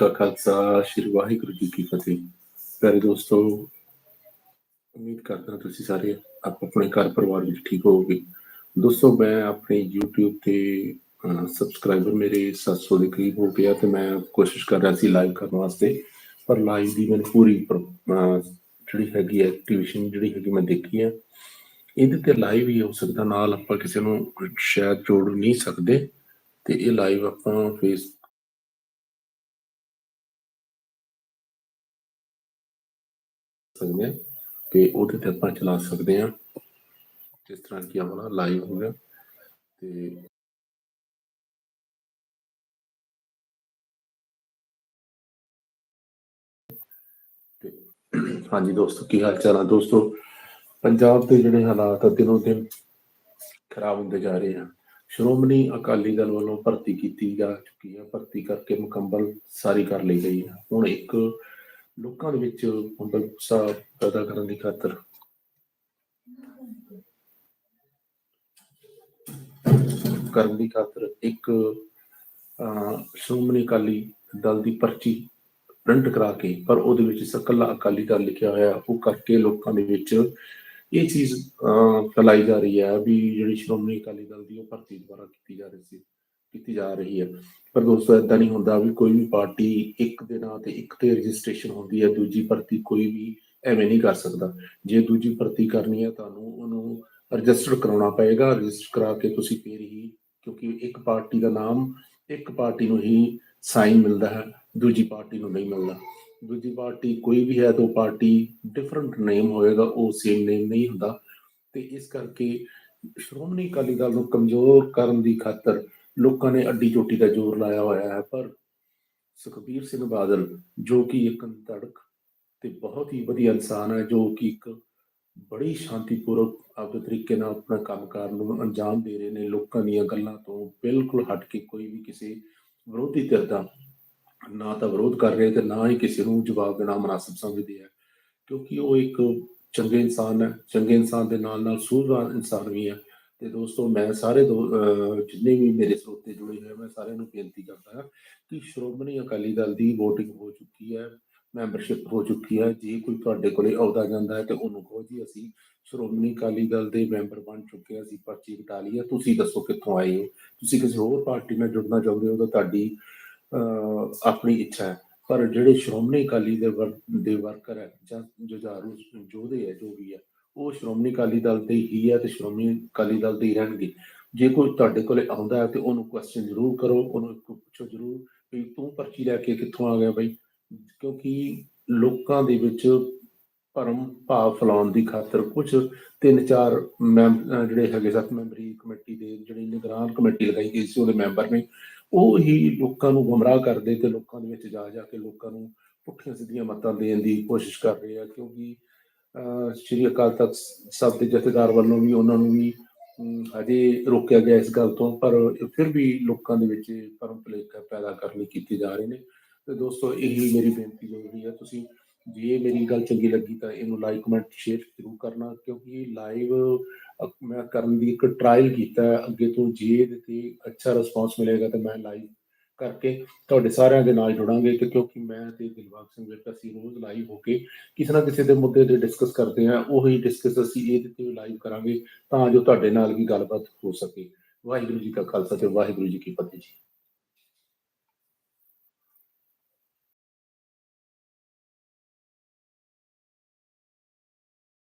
ਕਾ ਖਾਲਸਾ, ਸ਼੍ਰੀ ਵਾਹਿਗੁਰੂ ਜੀ ਕੀ ਫਤਿਹ। ਪਿਆਰੇ ਦੋਸਤੋ, ਉਮੀਦ ਕਰਦਾ ਤੁਸੀਂ ਸਾਰੇ ਆਪ ਆਪਣੇ ਘਰ ਪਰਿਵਾਰ ਵਿੱਚ ਠੀਕ ਹੋਵੋਗੇ। ਦੋਸਤੋ, ਮੈਂ ਆਪਣੇ YouTube ਤੇ ਸਬਸਕ੍ਰਾਈਬਰ ਮੇਰੇ 700 ਦੇ ਕਰੀਬ ਹੋ ਗਿਆ ਤੇ ਮੈਂ ਕੋਸ਼ਿਸ਼ ਕਰ ਰਿਹਾ ਸੀ ਲਾਈਵ ਕਰਨ ਵਾਸਤੇ, ਪਰ ਲਾਈਵ ਦੀ ਮੈਨੂੰ ਪੂਰੀ ਪ੍ਰ- ਜਿਹੜੀ ਹੈਗੀ ਐਕਟੀਵੇਸ਼ਨ ਜਿਹੜੀ ਹੈਗੀ ਮੈਂ ਦੇਖੀ ਆ, ਇਹਦੇ ਤੇ ਲਾਈਵ ਹੀ ਹੋ ਸਕਦਾ, ਨਾਲ ਆਪਾਂ ਕਿਸੇ ਨੂੰ ਸ਼ਾਇਦ ਜੋੜ ਨਹੀਂ ਸਕਦੇ। ਤੇ ਇਹ ਲਾਈਵ ਆਪਾਂ ਫੇਸ ਸਕਦੇ ਹਾਂ ਤੇ ਉਹਦੇ ਤੇ ਆਪਾਂ ਚਲਾ ਸਕਦੇ ਹਾਂ। ਜਿਸ ਤਰ੍ਹਾਂ ਕਿ ਆਪਣਾ ਲਾਈਵ ਹੋ ਗਿਆ ਤੇ ਹਾਂਜੀ ਦੋਸਤੋ, ਕੀ ਹਾਲ ਚਾਲ ਆ? ਦੋਸਤੋ, ਪੰਜਾਬ ਦੇ ਜਿਹੜੇ ਹਾਲਾਤ ਆ ਦਿਨੋਂ ਦਿਨ ਖਰਾਬ ਹੁੰਦੇ ਜਾ ਰਹੇ ਆ। ਸ਼੍ਰੋਮਣੀ ਅਕਾਲੀ ਦਲ ਵੱਲੋਂ ਭਰਤੀ ਕੀਤੀ ਜਾ ਚੁੱਕੀ ਹੈ ਭਰਤੀ ਕਰਕੇ ਮੁਕੰਮਲ ਸਾਰੀ ਕਰ ਲਈ ਗਈ ਹੈ ਹੁਣ ਇੱਕ ਲੋਕਾਂ ਦੇ ਵਿੱਚ ਹੁੰਦਲ ਉਤਸ਼ਾਹ ਪੈਦਾ ਕਰਨ ਦੀ ਖਾਤਰ। ਕਰਨ ਦੀ ਖਾਤਰ ਇੱਕ ਸ਼੍ਰੋਮਣੀ ਅਕਾਲੀ ਦਲ ਦੀ ਪਰਚੀ ਪ੍ਰਿੰਟ ਕਰਾ ਕੇ ਪਰ ਉਹਦੇ ਵਿੱਚ ਸਕੱਲਾ ਅਕਾਲੀ ਦਲ ਲਿਖਿਆ ਹੋਇਆ ਉਹ ਕਰਕੇ ਲੋਕਾਂ ਦੇ ਵਿੱਚ ਇਹ ਚੀਜ਼ ਅਹ, ਫੈਲਾਈ ਜਾ ਰਹੀ ਹੈ ਵੀ ਜਿਹੜੀ ਸ਼੍ਰੋਮਣੀ ਅਕਾਲੀ ਦਲ ਦੀ ਉਹ ਭਰਤੀ ਦੁਆਰਾ ਕੀਤੀ ਜਾ ਰਹੀ ਸੀ। ਕੀਤੀ ਜਾ ਰਹੀ ਹੈ। ਪਰ ਦੋਸਤੋ, ਏਦਾਂ ਨਹੀਂ ਹੁੰਦਾ ਵੀ ਕੋਈ ਵੀ ਪਾਰਟੀ ਇੱਕ ਦੇ ਨਾਂ ਤੇ ਇੱਕ ਤੇ ਰਜਿਸਟ੍ਰੇਸ਼ਨ ਹੁੰਦੀ ਹੈ, ਦੂਜੀ ਭਰਤੀ ਕੋਈ ਵੀ ਐਵੇਂ ਨਹੀਂ ਕਰ ਸਕਦਾ। ਜੇ ਦੂਜੀ ਭਰਤੀ ਕਰਨੀ ਹੈ, ਤੁਹਾਨੂੰ ਉਹਨੂੰ ਰਜਿਸਟਰ ਕਰਾਉਣਾ ਪਏਗਾ। ਰਜਿਸਟਰ ਕਰਾ ਕੇ ਤੁਸੀਂ ਫੇਰ ਹੀ, ਕਿਉਂਕਿ ਇੱਕ ਪਾਰਟੀ ਦਾ ਨਾਮ ਇੱਕ ਪਾਰਟੀ ਨੂੰ ਹੀ ਸਾਈਨ ਮਿਲਦਾ ਹੈ, ਦੂਜੀ ਪਾਰਟੀ ਨੂੰ ਨਹੀਂ ਮਿਲਦਾ। ਦੂਜੀ ਪਾਰਟੀ ਕੋਈ ਵੀ ਹੈ ਤਾਂ ਉਹ ਪਾਰਟੀ ਡਿਫਰੈਂਟ ਨੇਮ ਹੋਏਗਾ, ਉਹ ਸੇਮ ਨੇਮ ਨਹੀਂ ਹੁੰਦਾ। ਤੇ ਇਸ ਕਰਕੇ ਸ਼੍ਰੋਮਣੀ ਅਕਾਲੀ ਦਲ ਨੂੰ ਕਮਜ਼ੋਰ ਕਰਨ ਦੀ ਖਾਤਰ ਲੋਕਾਂ ਨੇ ਅੱਡੀ ਚੋਟੀ ਦਾ ਜ਼ੋਰ ਲਾਇਆ ਹੋਇਆ ਹੈ, ਪਰ ਸੁਖਬੀਰ ਸਿੰਘ ਬਾਦਲ, ਜੋ ਕਿ ਇੱਕ ਤੜਕ ਤੇ ਬਹੁਤ ਹੀ ਵਧੀਆ ਇਨਸਾਨ ਹੈ, ਜੋ ਕਿ ਇੱਕ ਬੜੀ ਸ਼ਾਂਤੀਪੂਰਵਕ ਆਪਦੇ ਤਰੀਕੇ ਨਾਲ ਆਪਣਾ ਕੰਮ ਕੰਮਕਾਰ ਨੂੰ ਅੰਜਾਮ ਦੇ ਰਹੇ ਨੇ, ਲੋਕਾਂ ਦੀਆਂ ਗੱਲਾਂ ਤੋਂ ਬਿਲਕੁਲ ਹਟ ਕੇ ਕੋਈ ਵੀ ਕਿਸੇ ਵਿਰੋਧੀ ਧਿਰ ਦਾ ਨਾ ਤਾਂ ਵਿਰੋਧ ਕਰ ਰਹੇ ਤੇ ਨਾ ਹੀ ਕਿਸੇ ਨੂੰ ਜਵਾਬ ਦੇਣਾ ਮناسب ਸਮਝਦੇ ਆ, ਕਿਉਂਕਿ ਉਹ ਇੱਕ ਚੰਗੇ ਇਨਸਾਨ ਹੈ, ਚੰਗੇ ਇਨਸਾਨ ਦੇ ਨਾਲ ਨਾਲ ਸੂਝਵਾਨ ਇਨਸਾਨ ਵੀ ਹੈ। ਤੇ ਦੋਸਤੋ, ਮੈਂ ਸਾਰੇ ਦੋ ਜਿੰਨੇ ਵੀ ਮੇਰੇ ਸਰੋਤੇ ਜੁੜੇ ਹੋਏ ਮੈਂ ਸਾਰਿਆਂ ਨੂੰ ਬੇਨਤੀ ਕਰਦਾ ਹਾਂ ਕਿ ਸ਼੍ਰੋਮਣੀ ਅਕਾਲੀ ਦਲ ਦੀ VOTING ਹੋ ਚੁੱਕੀ ਹੈ ਮੈਂਬਰਸ਼ਿਪ ਹੋ ਚੁੱਕੀ ਹੈ। ਜੇ ਕੋਈ ਤੁਹਾਡੇ ਕੋਲੇ ਆਉਂਦਾ ਜਾਂਦਾ ਹੈ, ਤੇ ਉਹਨੂੰ ਕਹੋ ਜੀ, ਅਸੀਂ ਸ਼੍ਰੋਮਣੀ ਅਕਾਲੀ ਦਲ ਦੇ ਮੈਂਬਰ ਬਣ ਚੁੱਕੇ ਹਾਂ, ਅਸੀਂ ਪਰਚੀ ਕਟਾ ਲਈ ਹੈ। ਤੁਸੀਂ ਦੱਸੋ ਕਿੱਥੋਂ ਆਏ ਹੋ? ਤੁਸੀਂ ਕਿਸੇ ਹੋਰ ਪਾਰਟੀ ਨਾਲ ਜੁੜਨਾ ਚਾਹੁੰਦੇ ਹੋ ਤਾਂ ਤੁਹਾਡੀ ਆਪਣੀ ਇੱਛਾ ਹੈ। ਪਰ ਜਿਹੜੇ ਸ਼੍ਰੋਮਣੀ ਅਕਾਲੀ ਦੇ ਵਰ- ਦੇ ਵਰਕਰ ਹੈ, ਜਾਂ ਜੁਝਾਰੂ ਯੋਧੇ ਹੈ, ਜੋ ਵੀ ਹੈ ਉਹ ਸ਼੍ਰੋਮਣੀ ਅਕਾਲੀ ਦਲ ਦੇ ਹੀ ਹੈ ਤੇ ਸ਼੍ਰੋਮਣੀ ਅਕਾਲੀ ਦਲ ਦੇ ਹੀ ਰਹਿਣਗੇ। ਜੇ ਕੋਈ ਤੁਹਾਡੇ ਕੋਲੇ ਆਉਂਦਾ ਹੈ ਤੇ ਉਹਨੂੰ ਕੁਐਸਚਨ ਜ਼ਰੂਰ ਕਰੋ, ਉਹਨੂੰ ਪੁੱਛੋ ਜ਼ਰੂਰ ਵੀ ਤੂੰ ਪਰਚੀ ਲੈ ਕੇ ਕਿੱਥੋਂ ਆ ਗਿਆ ਬਈ? ਕਿਉਂਕਿ ਲੋਕਾਂ ਦੇ ਵਿੱਚ ਭਰਮ ਭਾਵ ਫੈਲਾਉਣ ਦੀ ਖਾਤਰ ਕੁਝ ਤਿੰਨ ਚਾਰ ਮੈਂਬ- ਜਿਹੜੇ ਹੈਗੇ ਸੱਤ ਮੈਂਬਰੀ ਕਮੇਟੀ ਦੇ, ਜਿਹੜੀ ਨਿਗਰਾਨ ਕਮੇਟੀ ਲਗਾਈ ਗਈ ਸੀ ਉਹਦੇ ਮੈਂਬਰ ਨੇ, ਉਹ ਹੀ ਲੋਕਾਂ ਨੂੰ ਗੁੰਮਰਾਹ ਕਰਦੇ ਤੇ ਲੋਕਾਂ ਦੇ ਵਿੱਚ ਜਾ ਜਾ ਕੇ ਲੋਕਾਂ ਨੂੰ ਪੁੱਠੀਆਂ ਸਿੱਧੀਆਂ ਮਤਾਂ ਦੇਣ ਦੀ ਕੋਸ਼ਿਸ਼ ਕਰ ਰਹੇ ਆ, ਕਿਉਂਕਿ ਸ਼੍ਰੀ ਅਕਾਲ ਤਖਤ ਸਾਹਿਬ ਦੇ ਜਥੇਦਾਰ ਵੱਲੋਂ ਵੀ ਉਹਨਾਂ ਨੂੰ ਵੀ ਅਜੇ ਰੋਕਿਆ ਗਿਆ ਇਸ ਗੱਲ ਤੋਂ, ਪਰ ਫਿਰ ਵੀ ਲੋਕਾਂ ਦੇ ਵਿੱਚ ਭਰਮ ਭੁਲੇਖਾ ਪੈਦਾ ਕਰਨ ਲਈ ਕੀਤੇ ਜਾ ਰਹੇ ਨੇ। ਤੇ ਦੋਸਤੋ, ਇਹੀ ਮੇਰੀ ਬੇਨਤੀ ਜ਼ਰੂਰੀ ਹੈ, ਤੁਸੀਂ ਜੇ ਮੇਰੀ ਗੱਲ ਚੰਗੀ ਲੱਗੀ ਤਾਂ ਇਹਨੂੰ ਲਾਈਕ ਕਮੈਂਟ ਸ਼ੇਅਰ ਜ਼ਰੂਰ ਕਰਨਾ, ਕਿਉਂਕਿ ਲਾਈਵ ਮੈਂ ਕਰਨ ਦੀ ਇੱਕ ਟਰਾਇਲ ਕੀਤਾ ਅੱਗੇ ਤੋਂ ਜੇ ਇਹਦੇ ਤੇ ਅੱਛਾ ਰਿਸਪਾਂਸ ਮਿਲੇਗਾ ਤਾਂ ਮੈਂ ਲਾਈਵ ਕਰਕੇ ਤੁਹਾਡੇ ਸਾਰਿਆਂ ਦੇ ਨਾਲ ਜੁੜਾਂਗੇ ਕਿ ਕਿਉਂਕਿ ਮੈਂ ਤੇ ਦਿਲਬਾਗ ਸਿੰਘ ਵਿਰਕ ਅਸੀਂ ਰੋਜ਼ ਲਾਈਵ ਹੋ ਕੇ ਕਿਸੇ ਨਾ ਕਿਸੇ ਦੇ ਮੁੱਦੇ ਤੇ ਡਿਸਕਸ ਕਰਦੇ ਹਾਂ, ਉਹੀ ਡਿਸਕਸ ਅਸੀਂ ਇਹਦੇ ਤੇ ਲਾਈਵ ਕਰਾਂਗੇ ਤਾਂ ਜੋ ਤੁਹਾਡੇ ਨਾਲ ਵੀ ਗੱਲਬਾਤ ਹੋ ਸਕੇ। ਵਾਹਿਗੁਰੂ ਜੀ ਕਾ ਖਾਲਸਾ ਤੇ ਵਾਹਿਗੁਰੂ ਜੀ ਕੀ ਫਤਿਹ ਜੀ।